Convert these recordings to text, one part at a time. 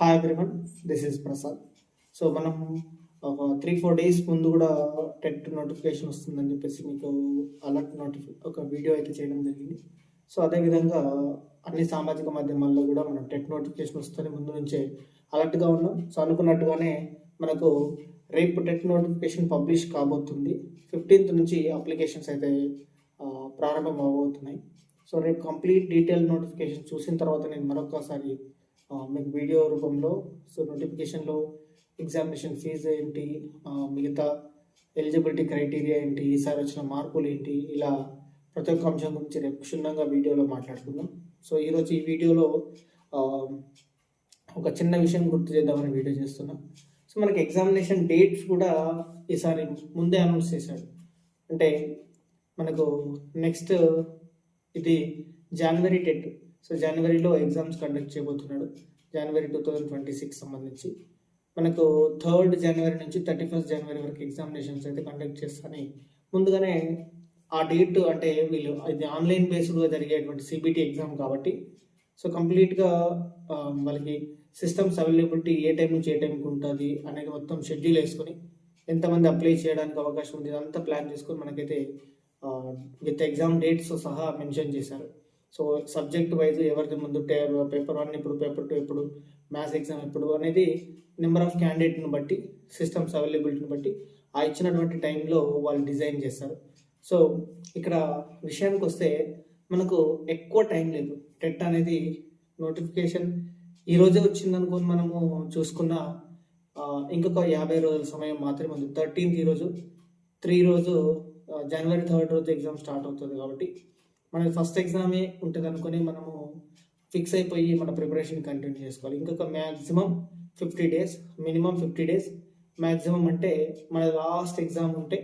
Hi everyone this is Prasad so మనం ఒక three four days ముందు కూడా టెట్ నోటిఫికేషన్ వస్తుందని చెప్పేసి మీకు అలర్ట్ నోటిఫి ఒక వీడియో అయితే చేయడం జరిగింది. సో అదేవిధంగా అన్ని సామాజిక మాధ్యమాల్లో కూడా మనం టెట్ నోటిఫికేషన్ వస్తూనే ముందు నుంచే అలర్ట్గా ఉన్నాం. సో అనుకున్నట్టుగానే మనకు రేపు టెట్ నోటిఫికేషన్ పబ్లిష్ కాబోతుంది. ఫిఫ్టీన్త్ నుంచి అప్లికేషన్స్ అయితే ప్రారంభం అవబోతున్నాయి. సో రేపు కంప్లీట్ డీటెయిల్ నోటిఫికేషన్ చూసిన తర్వాత నేను మరొకసారి మీకు వీడియో రూపంలో సో నోటిఫికేషన్లో ఎగ్జామినేషన్ ఫీజు ఏంటి మిగతా ఎలిజిబిలిటీ క్రైటీరియా ఏంటి ఈసారి వచ్చిన మార్కులు ఏంటి ఇలా ప్రతి ఒక్క అంశం గురించి రేపు క్షుణ్ణంగా వీడియోలో మాట్లాడుకుందాం. సో ఈరోజు ఈ వీడియోలో ఒక చిన్న విషయం గుర్తు చేద్దామని వీడియో చేస్తున్నా. సో మనకి ఎగ్జామినేషన్ డేట్స్ కూడా ఈసారి ముందే అనౌన్స్ చేశాడు అంటే మనకు నెక్స్ట్ ఇది జనవరి టెట్ సో జనవరిలో ఎగ్జామ్స్ కండక్ట్ చేయబోతున్నాడు. జనవరి టూ థౌజండ్ ట్వంటీ సిక్స్ సంబంధించి. మనకు థర్డ్ జనవరి నుంచి థర్టీ ఫస్ట్ జనవరి వరకు ఎగ్జామినేషన్స్ అయితే కండక్ట్ చేస్తానని ముందుగానే ఆ డేట్ అంటే వీళ్ళు ఇది ఆన్లైన్ బేస్డ్గా జరిగేటువంటి సిబిటి ఎగ్జామ్ కాబట్టి. సో కంప్లీట్గా వాళ్ళకి సిస్టమ్స్ అవైలబిలిటీ ఏ టైం నుంచి ఏ టైంకి ఉంటుంది అనేది మొత్తం షెడ్యూల్ వేసుకొని ఎంతమంది అప్లై చేయడానికి అవకాశం ఉంది ఇదంతా ప్లాన్ చేసుకొని మనకైతే విత్ ఎగ్జామ్ డేట్స్ సహా మెన్షన్ చేశారు. సో సబ్జెక్ట్ వైజ్ ఎవరిది ముందు పేపర్ వన్ ఇప్పుడు పేపర్ టూ ఎప్పుడు మ్యాథ్స్ ఎగ్జామ్ ఎప్పుడు అనేది నెంబర్ ఆఫ్ క్యాండిడేట్ని బట్టి సిస్టమ్స్ అవైలబిలిటీని బట్టి ఆ ఇచ్చినటువంటి టైంలో వాళ్ళు డిజైన్ చేస్తారు. సో ఇక్కడ విషయానికి వస్తే మనకు ఎక్కువ టైం లేదు. టెట్ అనేది నోటిఫికేషన్ ఈరోజే రోజే మనము చూసుకున్న ఇంకొక యాభై రోజుల సమయం మాత్రమే ఉంది. థర్టీన్త్ ఈరోజు త్రీ రోజు జనవరి థర్డ్ రోజు ఎగ్జామ్ స్టార్ట్ అవుతుంది కాబట్టి మనకి ఫస్ట్ ఎగ్జామే ఉంటుంది అనుకుని మనము ఫిక్స్ అయిపోయి మన ప్రిపరేషన్ కంటిన్యూ చేసుకోవాలి. ఇంకొక maximum fifty days minimum fifty days maximum అంటే మన లాస్ట్ ఎగ్జామ్ ఉంటే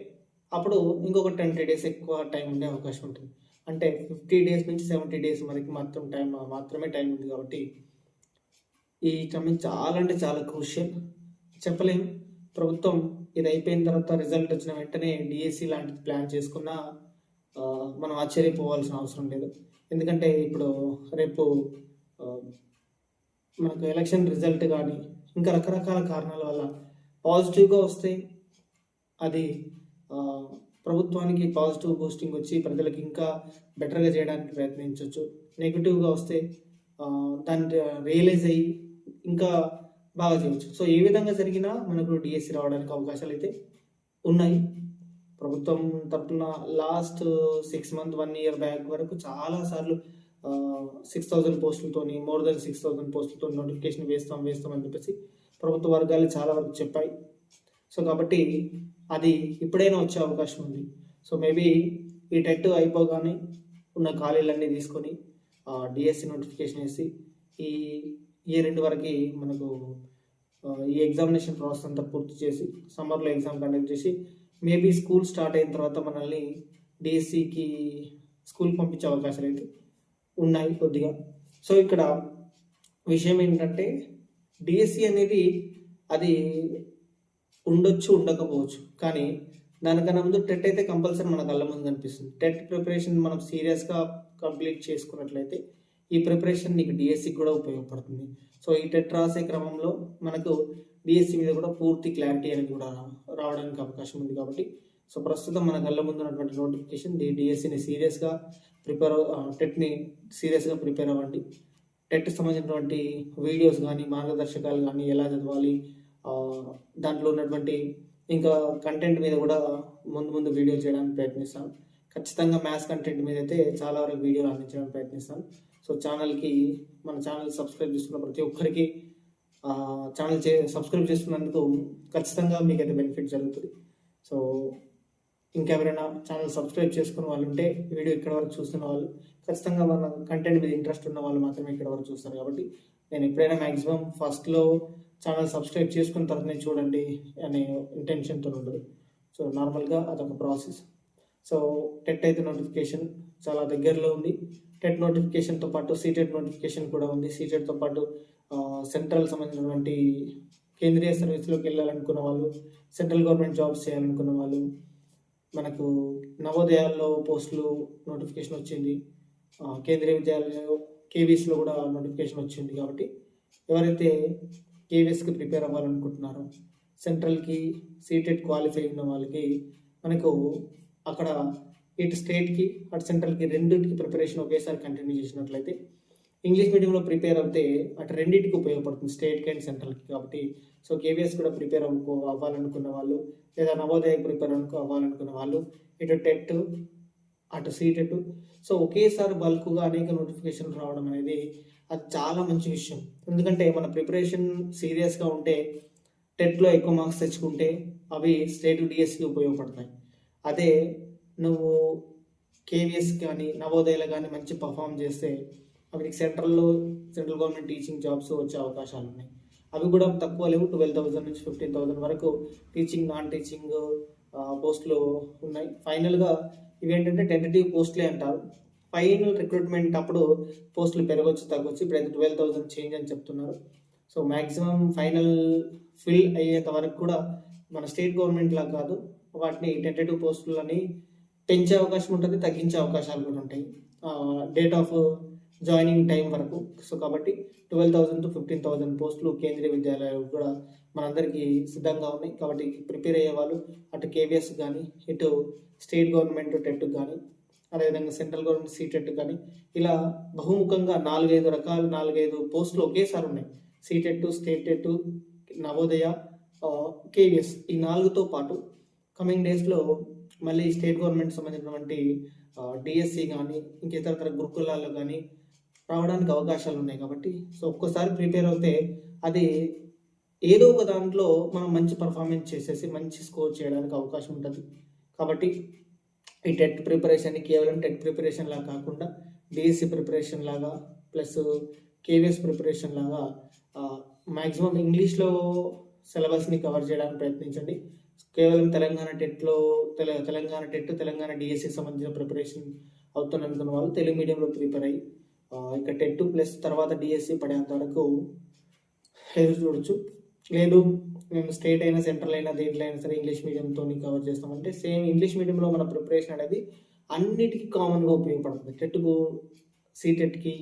అప్పుడు ఇంకొక ట్వంటీ డేస్ ఎక్కువ టైం ఉండే అవకాశం ఉంటుంది. అంటే ఫిఫ్టీ డేస్ నుంచి సెవెంటీ డేస్ మనకి మాత్రం టైం మాత్రమే టైం ఉంది కాబట్టి ఈ టైం చాలా అంటే చాలా క్రూషియల్ చెప్పలేం. ప్రభుత్వం ఇది అయిపోయిన తర్వాత రిజల్ట్ వచ్చిన వెంటనే డిఎస్సి లాంటిది ప్లాన్ చేసుకున్నా మనం ఆశ్చర్యపోవాల్సిన అవసరం లేదు. ఎందుకంటే ఇప్పుడు రేపు మనకు ఎలక్షన్ రిజల్ట్ కానీ ఇంకా రకరకాల కారణాల వల్ల పాజిటివ్గా వస్తే అది ప్రభుత్వానికి పాజిటివ్ బూస్టింగ్ వచ్చి ప్రజలకు ఇంకా బెటర్గా చేయడానికి ప్రయత్నించవచ్చు నెగిటివ్గా వస్తే దాన్ని రియలైజ్ అయ్యి ఇంకా బాగా చేయవచ్చు సో ఏ విధంగా జరిగినా మనకు డిఎస్సి రావడానికి అవకాశాలు అయితే ఉన్నాయి. ప్రభుత్వం తరఫున last six month one year back వరకు చాలా సార్లు సిక్స్ థౌజండ్ పోస్టులతోని మోర్ దెన్ సిక్స్ థౌజండ్ పోస్టులతో నోటిఫికేషన్ వేస్తాం వేస్తాం అని చెప్పేసి ప్రభుత్వ వర్గాలు చాలా వరకు చెప్పాయి. సో కాబట్టి అది ఇప్పుడైనా వచ్చే అవకాశం ఉంది. సో మేబీ ఈ టెట్ అయిపోగానే ఉన్న ఖాళీలన్నీ తీసుకొని డిఎస్సి నోటిఫికేషన్ వేసి ఈ ఇయర్ ఎండ్ వరకు మనకు ఈ ఎగ్జామినేషన్ ప్రాసెస్ అంతా పూర్తి చేసి సమ్మర్లో ఎగ్జామ్ కండక్ట్ చేసి మేబీ స్కూల్ స్టార్ట్ అయిన తర్వాత మనల్ని డిఎస్సికి స్కూల్ పంపించే అవకాశాలు అయితే ఉన్నాయి కొద్దిగా. సో ఇక్కడ విషయం ఏంటంటే డిఎస్సి అనేది అది ఉండొచ్చు ఉండకపోవచ్చు. కానీ దానికన్నా ముందు టెట్ అయితే కంపల్సరీ మన కళ్ళ ముందు కనిపిస్తుంది. టెట్ ప్రిపరేషన్ మనం సీరియస్గా కంప్లీట్ చేసుకున్నట్లయితే ఈ ప్రిపరేషన్ నీకు డిఎస్సికి కూడా ఉపయోగపడుతుంది. సో ఈ టెట్ రాసే క్రమంలో మనకు డిఎస్సి మీద కూడా పూర్తి క్లారిటీ అనేది కూడా రావడానికి అవకాశం ఉంది కాబట్టి. సో ప్రస్తుతం మన కళ్ళ ముందు ఉన్నటువంటి నోటిఫికేషన్ డి డిఎస్సిని సీరియస్గా ప్రిపేర్ టెట్ని సీరియస్గా ప్రిపేర్ అవ్వండి. టెట్ సంబంధించినటువంటి వీడియోస్ కానీ మార్గదర్శకాలు కానీ ఎలా చదవాలి? దాంట్లో ఉన్నటువంటి ఇంకా కంటెంట్ మీద కూడా ముందు ముందు వీడియో చేయడానికి ప్రయత్నిస్తాను ఖచ్చితంగా మ్యాథ్స్ కంటెంట్ మీద అయితే చాలా వరకు వీడియోలు అందించడానికి ప్రయత్నిస్తాను సో ఛానల్కి మన ఛానల్ సబ్స్క్రైబ్ చేసుకున్న ప్రతి ఒక్కరికి ఛానల్ చే సబ్స్క్రైబ్ చేసుకున్నందుకు ఖచ్చితంగా మీకు అయితే బెనిఫిట్ జరుగుతుంది. సో ఇంకెవరైనా ఛానల్ సబ్స్క్రైబ్ చేసుకున్న వాళ్ళు ఉంటే వీడియో ఇక్కడ వరకు చూస్తున్న వాళ్ళు ఖచ్చితంగా మన కంటెంట్ మీద ఇంట్రెస్ట్ ఉన్న వాళ్ళు మాత్రమే ఇక్కడ వరకు చూస్తారు కాబట్టి నేను ఎప్పుడైనా మ్యాక్సిమం ఫస్ట్లో ఛానల్ సబ్స్క్రైబ్ చేసుకున్న తర్వాతనే చూడండి అనే ఇంటెన్షన్తో ఉండదు సో నార్మల్గా అదొక ప్రాసెస్ సో టెట్ అయితే నోటిఫికేషన్ చాలా దగ్గరలో ఉంది. టెట్ నోటిఫికేషన్తో పాటు సీటెట్ నోటిఫికేషన్ కూడా ఉంది. సీటెట్తో పాటు సెంట్రల్ సంబంధించినటువంటి కేంద్రీయ సర్వీస్లోకి వెళ్ళాలనుకున్న వాళ్ళు సెంట్రల్ గవర్నమెంట్ జాబ్స్ చేయాలనుకున్న వాళ్ళు మనకు నవోదయాల్లో పోస్టులు నోటిఫికేషన్ వచ్చింది. కేంద్రీయ విద్యాలయంలో కేవీఎస్లో కూడా నోటిఫికేషన్ వచ్చింది కాబట్టి ఎవరైతే కేవీఎస్కి ప్రిపేర్ అవ్వాలనుకుంటున్నారో సెంట్రల్కి సీటెడ్ క్వాలిఫై ఉన్న వాళ్ళకి మనకు అక్కడ ఇటు స్టేట్కి అటు సెంట్రల్కి రెండింటికి ప్రిపరేషన్ ఒకేసారి కంటిన్యూ చేసినట్లయితే ఇంగ్లీష్ మీడియంలో ప్రిపేర్ అవుతే అటు రెండింటికి ఉపయోగపడుతుంది స్టేట్కి అండ్ సెంట్రల్కి కాబట్టి. సో కేవీఎస్ కూడా ప్రిపేర్ అవ్వకో అవ్వాలనుకున్న వాళ్ళు లేదా నవోదయకు ప్రిపేర్ అనుకో అవ్వాలనుకున్న వాళ్ళు ఇటు టెట్ అటు సీటెట్ సో ఒకేసారి బల్క్గా అనేక నోటిఫికేషన్ రావడం అనేది అది చాలా మంచి విషయం. ఎందుకంటే మన ప్రిపరేషన్ సీరియస్గా ఉంటే టెట్లో ఎక్కువ మార్క్స్ తెచ్చుకుంటే అవి స్టేట్ డిఎస్కి ఉపయోగపడతాయి. అదే నువ్వు కేవీఎస్ కానీ నవోదయలు కానీ మంచి పర్ఫామ్ చేస్తే అవి సెంట్రల్లో సెంట్రల్ గవర్నమెంట్ టీచింగ్ జాబ్స్ వచ్చే అవకాశాలు ఉన్నాయి. అవి కూడా తక్కువ లేవు. ట్వెల్వ్ థౌసండ్ నుంచి ఫిఫ్టీన్ థౌసండ్ వరకు టీచింగ్ నాన్ టీచింగ్ పోస్టులు ఉన్నాయి. ఫైనల్గా ఇవేంటంటే టెంటేటివ్ పోస్టులే అంటారు. ఫైనల్ రిక్రూట్మెంట్ అప్పుడు పోస్టులు పెరగొచ్చు తగ్గొచ్చు. ఇప్పుడు అయితే ట్వెల్వ్ థౌసండ్ చేంజ్ అని చెప్తున్నారు. సో మ్యాక్సిమం ఫైనల్ ఫిల్ అయ్యేంత వరకు కూడా మన స్టేట్ గవర్నమెంట్ లా కాదు వాటిని టెంటేటివ్ పోస్టులని పెంచే అవకాశం ఉంటుంది తగ్గించే అవకాశాలు కూడా ఉంటాయి. డేట్ ఆఫ్ జాయినింగ్ టైం వరకు. సో కాబట్టి twelve thousand to fifteen thousand పోస్టులు కేంద్రీయ విద్యాలయాలు కూడా మనందరికీ సిద్ధంగా ఉన్నాయి. కాబట్టి ప్రిపేర్ అయ్యే వాళ్ళు అటు కేవీఎస్ కానీ ఇటు స్టేట్ గవర్నమెంట్ టెట్ కానీ అదేవిధంగా సెంట్రల్ గవర్నమెంట్ సీటెట్ కానీ ఇలా బహుముఖంగా నాలుగైదు రకాల నాలుగైదు పోస్టులు ఒకేసారి ఉన్నాయి. CTET state TET Navodaya KVS ఈ నాలుగుతో పాటు కమింగ్ డేస్లో మళ్ళీ స్టేట్ గవర్నమెంట్ సంబంధించినటువంటి డిఎస్సి కానీ ఇంకేతర గురుకులాల్లో కానీ రావడానికి అవకాశాలు ఉన్నాయి కాబట్టి సో ఒక్కోసారి ప్రిపేర్ అవుతే అది ఏదో ఒక దాంట్లో మనం మంచి పర్ఫార్మెన్స్ చేసేసి మంచి స్కోర్ చేయడానికి అవకాశం ఉంటుంది. కాబట్టి ఈ టెట్ ప్రిపరేషన్ కేవలం టెట్ ప్రిపరేషన్ లాగా కాకుండా డిఎస్సి ప్రిపరేషన్ లాగా ప్లస్ కేవీఎస్ ప్రిపరేషన్ లాగా మ్యాక్సిమం ఇంగ్లీష్లో సిలబస్ని కవర్ చేయడానికి ప్రయత్నించండి. కేవలం తెలంగాణ టెట్లో తెల తెలంగాణ టెట్ తెలంగాణ డిఎస్సి సంబంధించిన ప్రిపరేషన్ అవుతున్న వాళ్ళు తెలుగు మీడియంలో ప్రిపేర్ అయ్యి ఇక టెట్ ప్లస్ తర్వాత డిఎస్సి పడేంత వరకు ఎదురు చూడొచ్చు. లేదు మేము స్టేట్ అయినా సెంట్రల్ అయినా దేంట్లో అయినా సరే ఇంగ్లీష్ మీడియంతో కవర్ చేస్తామంటే సేమ్ ఇంగ్లీష్ మీడియంలో మన ప్రిపరేషన్ అనేది అన్నిటికీ కామన్గా ఉపయోగపడుతుంది. టెట్కు సీటెట్కి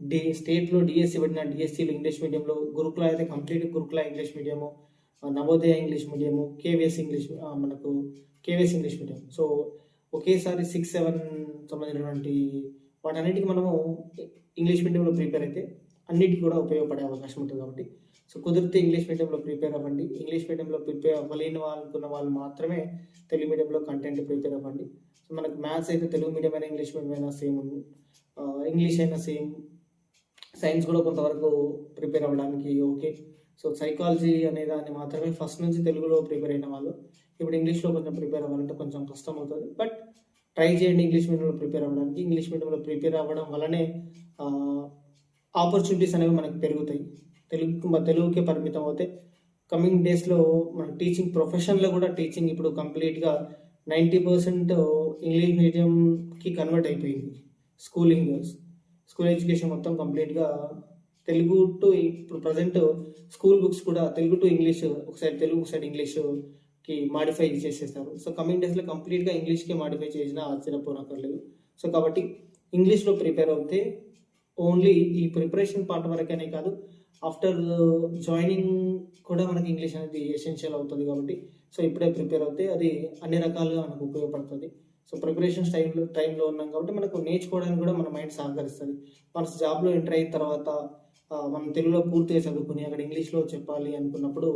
డి స్టేట్లో డిఎస్సి పడిన డిఎస్సీలు ఇంగ్లీష్ మీడియంలో గురుకుల అయితే complete Gurukula English medium Navodaya English medium KVS English మనకు కేవీఎస్ ఇంగ్లీష్ మీడియం సో ఒకేసారి సిక్స్ సెవెన్ సంబంధించినటువంటి వాటన్నిటికీ మనము ఇంగ్లీష్ మీడియంలో ప్రిపేర్ అయితే అన్నిటికీ కూడా ఉపయోగపడే అవకాశం ఉంటుంది కాబట్టి. సో కుదిరితే ఇంగ్లీష్ మీడియంలో ప్రిపేర్ అవ్వండి. ఇంగ్లీష్ మీడియంలో ప్రిపేర్ అవ్వలేని వాళ్ళు అనుకున్న వాళ్ళు మాత్రమే తెలుగు మీడియంలో కంటెంట్ ప్రిపేర్ అవ్వండి. సో మనకు మ్యాథ్స్ అయితే తెలుగు మీడియం అయినా ఇంగ్లీష్ మీడియం అయినా సేమ్ ఉంది. ఇంగ్లీష్ అయినా సేమ్ సైన్స్ కూడా కొంతవరకు ప్రిపేర్ అవ్వడానికి ఓకే సో సైకాలజీ అనే దాన్ని మాత్రమే ఫస్ట్ నుంచి తెలుగులో ప్రిపేర్ అయిన వాళ్ళు. ఇప్పుడు ఇంగ్లీష్లో కొంచెం ప్రిపేర్ అవ్వాలంటే కొంచెం కష్టం అవుతుంది. బట్ ట్రై చేయండి ఇంగ్లీష్ మీడియంలో ప్రిపేర్ అవ్వడానికి. ఇంగ్లీష్ మీడియంలో ప్రిపేర్ అవ్వడం వల్లనే ఆపర్చునిటీస్ అనేవి మనకు పెరుగుతాయి. తెలుగు తెలుగుకే పరిమితం అవుతే కమింగ్ డేస్లో మన టీచింగ్ ప్రొఫెషన్లో కూడా టీచింగ్ ఇప్పుడు కంప్లీట్గా నైంటీ పర్సెంట్ ఇంగ్లీష్ మీడియంకి కన్వర్ట్ అయిపోయింది. స్కూలింగ్ స్కూల్ ఎడ్యుకేషన్ మొత్తం కంప్లీట్గా తెలుగు టు ఇప్పుడు ప్రజెంట్ స్కూల్ బుక్స్ కూడా తెలుగు టు ఇంగ్లీష్ ఒకసారి తెలుగు ఒకసారి ఇంగ్లీష్ కి మాడిఫై చేసేస్తారు. సో కమింగ్ డేస్లో కంప్లీట్గా ఇంగ్లీష్కి మాడిఫై చేసినా ఆశ్చర్యపోనక్కర్లేదు సో కాబట్టి ఇంగ్లీష్లో ప్రిపేర్ అవుతే ఓన్లీ ఈ ప్రిపరేషన్ పార్ట్ వరకనే కాదు ఆఫ్టర్ జాయినింగ్ కూడా మనకి ఇంగ్లీష్ అనేది ఎసెన్షియల్ అవుతుంది కాబట్టి సో ఇప్పుడే ప్రిపేర్ అవుతే అది అన్ని రకాలుగా మనకు ఉపయోగపడుతుంది. సో ప్రిపరేషన్ టైంలో టైంలో ఉన్నాం కాబట్టి మనకు నేర్చుకోవడానికి కూడా మన మైండ్ సహకరిస్తుంది. మన జాబ్లో ఎంటర్ అయిన తర్వాత మనం తెలుగులో పూర్తిగా చదువుకుని అక్కడ ఇంగ్లీష్లో చెప్పాలి అనుకున్నప్పుడు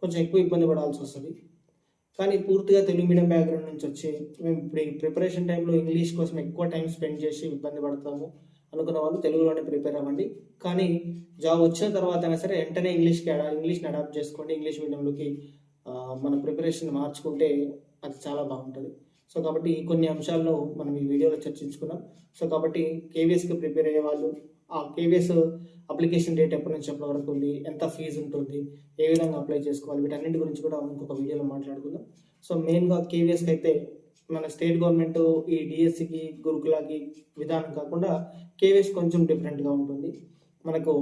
కొంచెం ఎక్కువ ఇబ్బంది పడాల్సి వస్తుంది. కానీ పూర్తిగా తెలుగు మీడియం బ్యాక్గ్రౌండ్ నుంచి వచ్చి మేము ఇప్పుడు ఈ ప్రిపరేషన్ టైంలో ఇంగ్లీష్ కోసం ఎక్కువ టైం స్పెండ్ చేసి ఇబ్బంది పడతాము అనుకున్న వాళ్ళు తెలుగులోనే ప్రిపేర్ అవ్వండి. కానీ జాబ్ వచ్చిన తర్వాత అయినా సరే వెంటనే ఇంగ్లీష్కి ఇంగ్లీష్ని అడాప్ట్ చేసుకోండి. ఇంగ్లీష్ మీడియంలోకి మన ప్రిపరేషన్ మార్చుకుంటే అది చాలా బాగుంటుంది. సో కాబట్టి కొన్ని అంశాల్లో మనం ఈ వీడియోలో చర్చించుకున్నాం. సో కాబట్టి కేవీఎస్కి ప్రిపేర్ అయ్యే వాళ్ళు ఆ కేవీఎస్ అప్లికేషన్ డేట్ ఎప్పటి నుంచి ఎప్పటి వరకు ఉంది ఎంత ఫీజు ఉంటుంది ఏ విధంగా అప్లై చేసుకోవాలి వీటన్నిటి గురించి కూడా ఇంకొక వీడియోలో మాట్లాడుకుందాం. సో మెయిన్గా కేవీఎస్కి అయితే మన స్టేట్ గవర్నమెంట్ ఈ డిఎస్సికి గురుకులాకి విధానం కాకుండా కేవీఎస్ కొంచెం డిఫరెంట్గా ఉంటుంది. మనకు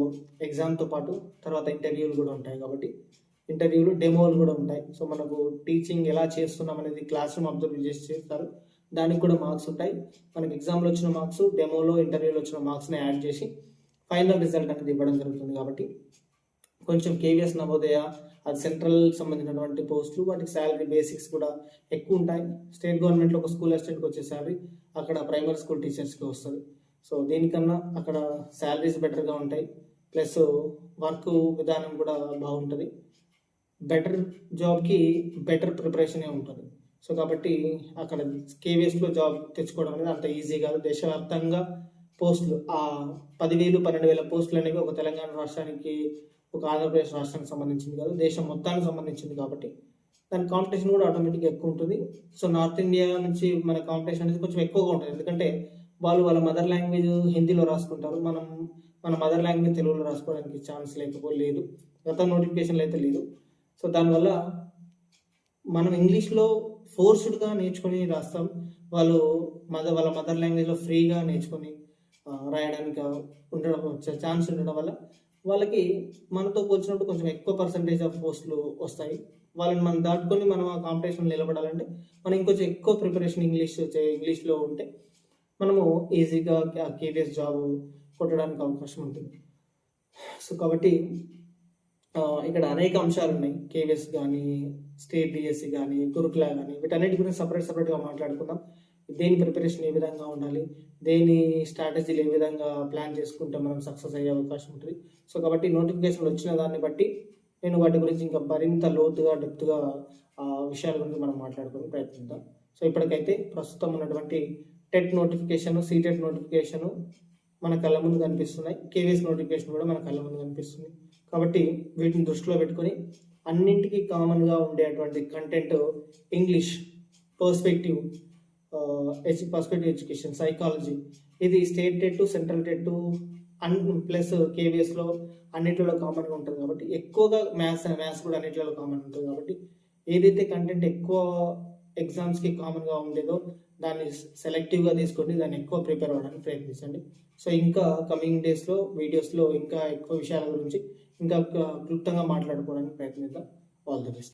ఎగ్జామ్తో పాటు తర్వాత ఇంటర్వ్యూలు కూడా ఉంటాయి కాబట్టి ఇంటర్వ్యూలు డెమోలు కూడా ఉంటాయి. సో మనకు టీచింగ్ ఎలా చేస్తున్నాం అనేది క్లాస్ రూమ్ అబ్జర్వ్ చేసి చేస్తారు. దానికి కూడా మార్క్స్ ఉంటాయి. మనకి ఎగ్జామ్లో వచ్చిన మార్క్స్ డెమోలో ఇంటర్వ్యూలో వచ్చిన మార్క్స్ని యాడ్ చేసి ఫైనల్ రిజల్ట్ అనేది ఇవ్వడం జరుగుతుంది కాబట్టి కొంచెం కేవీఎస్ నవోదయ అది సెంట్రల్ సంబంధించినటువంటి పోస్టులు వాటికి శాలరీ బేసిక్స్ కూడా ఎక్కువ ఉంటాయి. స్టేట్ గవర్నమెంట్లో ఒక స్కూల్ అసిస్టెంట్కి వచ్చే శాలరీ అక్కడ ప్రైమరీ స్కూల్ టీచర్స్కి వస్తుంది. సో దీనికన్నా అక్కడ శాలరీస్ బెటర్గా ఉంటాయి. ప్లస్ వర్క్ విధానం కూడా బాగుంటుంది. బెటర్ జాబ్కి బెటర్ ప్రిపరేషనే ఉంటుంది. సో కాబట్టి అక్కడ కేవీఎస్లో జాబ్ తెచ్చుకోవడం అనేది అంత ఈజీ కాదు. దేశవ్యాప్తంగా పోస్టులు ఆ పదివేలు పన్నెండు వేల పోస్టులు అనేవి ఒక తెలంగాణ రాష్ట్రానికి ఒక ఆంధ్రప్రదేశ్ రాష్ట్రానికి సంబంధించింది కాదు దేశం మొత్తానికి సంబంధించింది కాబట్టి. దాని కాంపిటీషన్ కూడా ఆటోమేటిక్గా ఎక్కువ ఉంటుంది. సో నార్త్ ఇండియా నుంచి మన కాంపిటీషన్ అనేది కొంచెం ఎక్కువగా ఉంటుంది. ఎందుకంటే వాళ్ళు వాళ్ళ మదర్ లాంగ్వేజ్ హిందీలో రాసుకుంటారు. మనం మన మదర్ లాంగ్వేజ్ తెలుగులో రాసుకోవడానికి ఛాన్స్ లేకపోలేదు గత నోటిఫికేషన్లు అయితే లేదు. సో దానివల్ల మనం ఇంగ్లీష్లో ఫోర్స్డ్గా నేర్చుకొని రాస్తాం. వాళ్ళు మదర్ వాళ్ళ మదర్ లాంగ్వేజ్లో ఫ్రీగా నేర్చుకొని రాయడానికి ఉండడం ఛాన్స్ ఉండడం వల్ల వాళ్ళకి మనతో పోల్చినప్పుడు కొంచెం ఎక్కువ పర్సంటేజ్ ఆఫ్ పోస్టులు వస్తాయి. వాళ్ళని మనం దాటుకొని మనం ఆ కాంపిటీషన్లో నిలబడాలంటే మనం ఇంకొంచెం ఎక్కువ ప్రిపరేషన్ ఇంగ్లీష్ ఇంగ్లీష్లో ఉంటే మనము ఈజీగా కేవీఎస్ జాబ్ కొట్టడానికి అవకాశం ఉంటుంది. సో కాబట్టి ఇక్కడ అనేక అంశాలు ఉన్నాయి కేవీఎస్ కానీ స్టేట్ డిఎస్సి కానీ గురుకులా కానీ వీటన్నిటి గురించి సపరేట్ సపరేట్గా మాట్లాడుకుందాం. దేని ప్రిపరేషన్ ఏ విధంగా ఉండాలి? దేని స్ట్రాటజీలు ఏ విధంగా ప్లాన్ చేసుకుంటే మనం సక్సెస్ అయ్యే అవకాశం ఉంటుంది? సో కాబట్టి నోటిఫికేషన్లు వచ్చిన దాన్ని బట్టి నేను వాటి గురించి ఇంకా మరింత లోతుగా డెప్త్గా ఆ విషయాల గురించి మనం మాట్లాడుకుని ప్రయత్నిద్దాం సో ఇప్పటికైతే ప్రస్తుతం ఉన్నటువంటి టెట్ నోటిఫికేషన్ సీటెట్ నోటిఫికేషన్ మన కళ్ళ ముందు కనిపిస్తున్నాయి. కేవీఎస్ నోటిఫికేషన్ కూడా మన కళ్ళ ముందు కనిపిస్తుంది. కాబట్టి వీటిని దృష్టిలో పెట్టుకొని అన్నింటికి కామన్గా ఉండేటువంటి content English perspective perspective education psychology ఇది స్టేట్ టెట్ సెంట్రల్ టెట్ అన్ ప్లస్ కేవీఎస్లో అన్నింటిలో కామన్గా ఉంటుంది కాబట్టి ఎక్కువగా మ్యాథ్స్ మ్యాథ్స్ కూడా అన్నింటిలో కామన్ ఉంటుంది కాబట్టి ఏదైతే కంటెంట్ ఎక్కువ ఎగ్జామ్స్కి కామన్గా ఉండేదో దాన్ని సెలెక్టివ్గా తీసుకొని దాన్ని ఎక్కువ ప్రిపేర్ అవ్వడానికి ప్రయత్నించండి. సో ఇంకా కమింగ్ డేస్లో వీడియోస్లో ఇంకా ఎక్కువ విషయాల గురించి ఇంకా క్లుప్తంగా మాట్లాడుకోవడానికి ప్రయత్నిద్దాం. All the best